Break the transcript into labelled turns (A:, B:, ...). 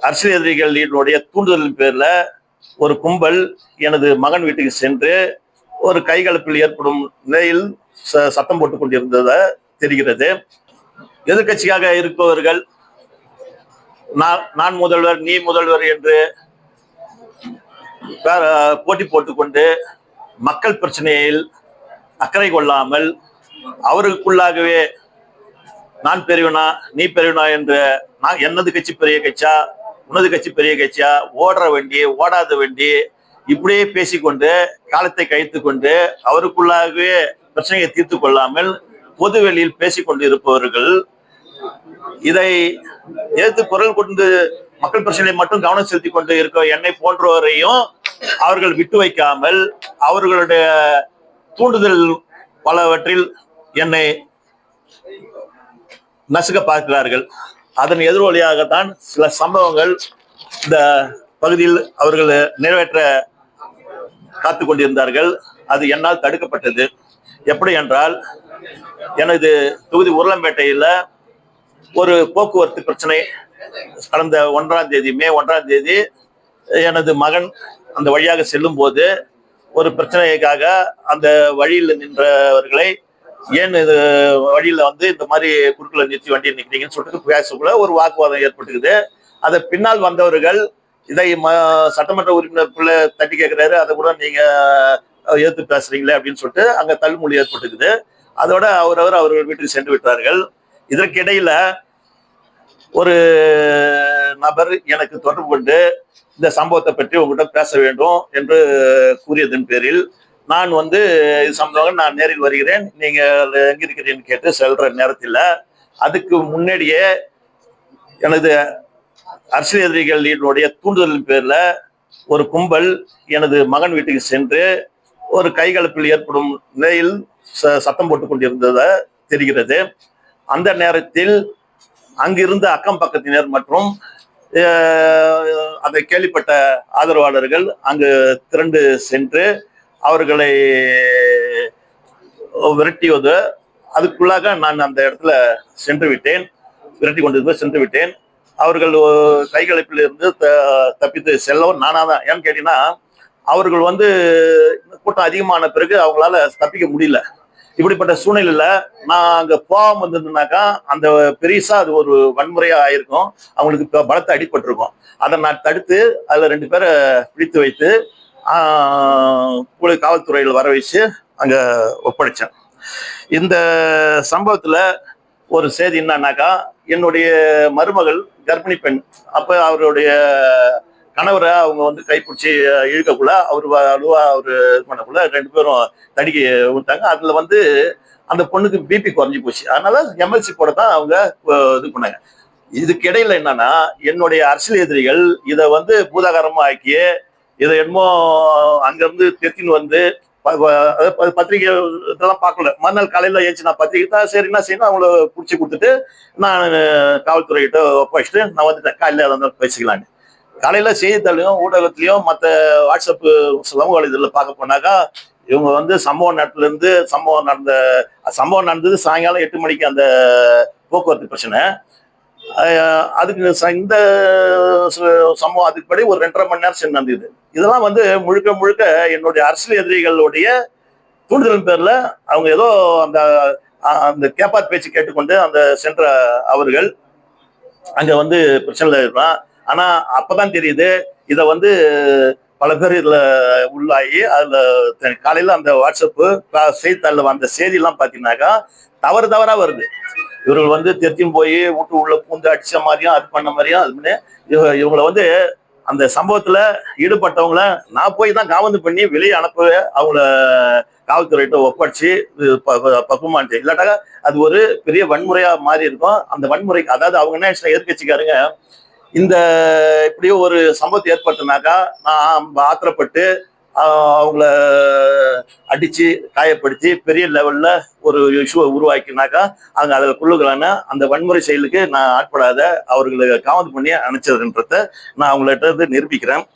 A: அரசியல் எதிரிகளினுடைய தூண்டுதலின் பேர்ல ஒரு கும்பல் எனது மகன் வீட்டுக்கு சென்று ஒரு கைகலப்பில் ஏற்படும் நிலையில் ச- சத்தம் போட்டுக் கொண்டிருந்ததை தெரிகிறது. எதிர்கட்சியாக இருப்பவர்கள் நான் நான் முதல்வர் நீ முதல்வர் என்று போட்டி போட்டுக்கொண்டு மக்கள் பிரச்சனையில் அக்கறை கொள்ளாமல் அவருக்குள்ளாகவே நான் பெரியவனா நீ பெரியவனா என்ற நான் என்னது கட்சி பெரிய கட்சியா உனது கட்சி பெரிய கட்சியா? ஓடுற வண்டி ஓடாத வண்டி. இப்படியே பேசிக்கொண்டு காலத்தை கழித்து கொண்டு அவருக்குள்ளாகவே பிரச்சனையை தீர்த்து கொள்ளாமல் பொது வெளியில் பேசிக்கொண்டு இருப்பவர்கள் இதை எதிர்த்து குரல் கொண்டு மக்கள் பிரச்சனை மட்டும் கவனம் செலுத்தி கொண்டு இருக்க என்னை போன்றவரையும் அவர்கள் விட்டு வைக்காமல் அவர்களுடைய தூண்டுதல் பலவற்றில் என்னை நசுக்க பார்க்கிறார்கள். அதன் எதிரொலியாகத்தான் சில சம்பவங்கள் இந்த பகுதியில் அவர்கள் நிறைவேற்ற காத்து கொண்டிருந்தார்கள். அது என்னால் தடுக்கப்பட்டது. எப்படி என்றால் எனது தொகுதி உருளம்பேட்டையில் ஒரு போக்குவரத்து பிரச்சனை கடந்த ஒன்றாம் தேதி மே ஒன்றாம் தேதி எனது மகன் அந்த வழியாக செல்லும் போது ஒரு பிரச்சனைக்காக அந்த வழியில் நின்றவர்களை ஏன் இது வழியில வந்து இந்த மாதிரி குறுக்கில் நிறுத்தி வண்டி நிற்கிறீங்கன்னு சொல்லிட்டு பேசக்குள்ள ஒரு வாக்குவாதம் ஏற்பட்டுக்குது. அதை பின்னால் வந்தவர்கள் இதை ம சட்டமன்ற உறுப்பினர் பிள்ளை தட்டி கேட்கிறாரு அதை கூட நீங்க எதிர்த்து பேசுறீங்களே அப்படின்னு சொல்லிட்டு அங்க தள்ளுமொழி ஏற்பட்டுக்குது. அதோட அவரவர் அவர்கள் வீட்டுக்கு சென்று விட்டார்கள். இதற்கிடையில ஒரு நபர் எனக்கு தொடர்பு கொண்டு இந்த சம்பவத்தை பற்றி உங்ககிட்ட பேச வேண்டும் என்று கூறியதன் பேரில் நான் வந்து இது சம்பந்தமாக நான் நேரில் வருகிறேன். நீங்கள் எங்க இருக்கிறீங்கன்னு கேட்டு செல்ற நேரத்தில் அதுக்கு முன்னாடியே எனது அரசியல் எதிரிகளினுடைய தூண்டுதலின் பேரில் ஒரு கும்பல் எனது மகன் வீட்டுக்கு சென்று ஒரு கைகலப்பில் ஏற்படும் நிலையில் ச- சத்தம் போட்டு கொண்டிருந்ததை தெரிகிறது. அந்த நேரத்தில் அங்கிருந்த அக்கம் பக்கத்தினர் மற்றும் அதை கேள்விப்பட்ட ஆதரவாளர்கள் அங்கு திரண்டு சென்று அவர்களை விரட்டியது. அதுக்குள்ளாக நான் அந்த இடத்துல சென்று விட்டேன். விரட்டி கொண்டிருந்த சென்று விட்டேன். அவர்கள் கைகலைப்பில் இருந்து த- தப்பித்து செல்லவும் நானாக தான் ஏன்னு கேட்டீங்கன்னா அவர்கள் வந்து கூட்டம் அதிகமான பிறகு அவங்களால தப்பிக்க முடியல. இப்படிப்பட்ட சூழ்நிலையில நான் அங்க போகாம இருந்திருந்தாக்கா அந்த பெரிசா அது ஒரு வன்முறையா ஆயிருக்கும். அவங்களுக்கு இப்ப பலத்தை அடிபட்டிருக்கும். அதை நான் தடுத்து அதுல ரெண்டு பேரை பிடித்து வைத்து காவல்துறையில் வர வச்சு அங்கே ஒப்படைச்சேன். இந்த சம்பவத்தில் ஒரு செய்தி என்னன்னாக்கா என்னுடைய மருமகள் கர்ப்பிணி பெண் அப்போ அவருடைய கணவரை அவங்க வந்து கைப்பிடிச்சி இழுக்கக்குள்ள அவர் அழுவா அவர் இது பண்ணக்குள்ள ரெண்டு பேரும் தடிக்க விட்டாங்க. அதில் வந்து அந்த பொண்ணுக்கு பிபி குறைஞ்சி போச்சு. அதனால எம்எல்சி போட தான் அவங்க இது பண்ணாங்க. இதுக்கு இடையில என்னன்னா என்னுடைய அரசியல் எதிரிகள் இதை வந்து பூதாகரமா ஆக்கி இதை என்னமோ அங்கிருந்து தெத்தின்னு வந்து அதாவது பத்திரிகை இதெல்லாம் பார்க்கல. மறுநாள் காலையில் ஏஞ்சி நான் பத்திரிகை தான் சரி என்ன செய்யணும் அவங்கள பிடிச்சி கொடுத்துட்டு நான் காவல்துறைகிட்ட ஒப்படைச்சிட்டு நான் வந்துட்டேன். காலையில் அதை வந்து பேசிக்கலான்னு. காலையில் செய்தித்தாளையும் ஊடகத்துலையும் மற்ற வாட்ஸ்அப் சமூக இதில் பார்க்க போனாக்கா இவங்க வந்து சம்பவம் நேரத்துலேருந்து சம்பவம் நடந்த சம்பவம் நடந்தது சாயங்காலம் எட்டு மணிக்கு அந்த போக்குவரத்து பிரச்சனை. அதுக்கு இந்த சம்பவம் அதுக்கு படி ஒரு ரெண்டரை மணி நேரம் சென்று நடந்தது இதெல்லாம் வந்து முழுக்க முழுக்க என்னுடைய அரசியல் எதிரிகளுடைய தூண்டுதலின் பேர்ல அவங்க ஏதோ அந்த அந்த கேப்பாத் பேச்சு கேட்டுக்கொண்டு அந்த சென்ற அவர்கள் அங்க வந்து பிரச்சனைல இருந்தான் ஆனா அப்போதான் தெரியுது இதை வந்து பல பேர் இதில் உள்ளாகி அதில் காலையில் அந்த வாட்ஸ்அப்பு செய்தித்தாளில் வந்த செய்தியெல்லாம் பார்த்தீங்கன்னாக்கா தவறு தவறா வருது. இவர்கள் வந்து தெரிஞ்சும் போய் வீட்டு உள்ள பூந்து அடிச்ச மாதிரியும் அது பண்ண மாதிரியும் அது பண்ணி இவங்களை வந்து அந்த சம்பவத்துல ஈடுபட்டவங்கள நான் போய் தான் காவந்து பண்ணி வெளியே அனுப்ப அவங்கள காவல்துறையிட்ட ஒப்படைச்சு இது ப- இல்லாட்டாக்கா அது ஒரு பெரிய வன்முறையா மாறி இருக்கும். அந்த வன்முறைக்கு அதாவது அவங்க என்ன எதிர்கட்சிக்காருங்க இந்த இப்படியோ ஒரு சம்பவத்தை ஏற்பட்டுனாக்கா நான் ஆத்திரப்பட்டு அவங்கள அடிச்சு காயப்படுத்தி பெரிய லெவல்ல ஒரு இஷ்யூவை உருவாக்கினாக்கா அவங்க அதில் கொள்ளுகளான அந்த வன்முறை செயலுக்கு நான் ஆட்படாத அவர்களை காவந்து பண்ணி அனுப்பிச்சதுன்றத நான் அவங்கள்ட்ட இருந்து நிரூபிக்கிறேன்.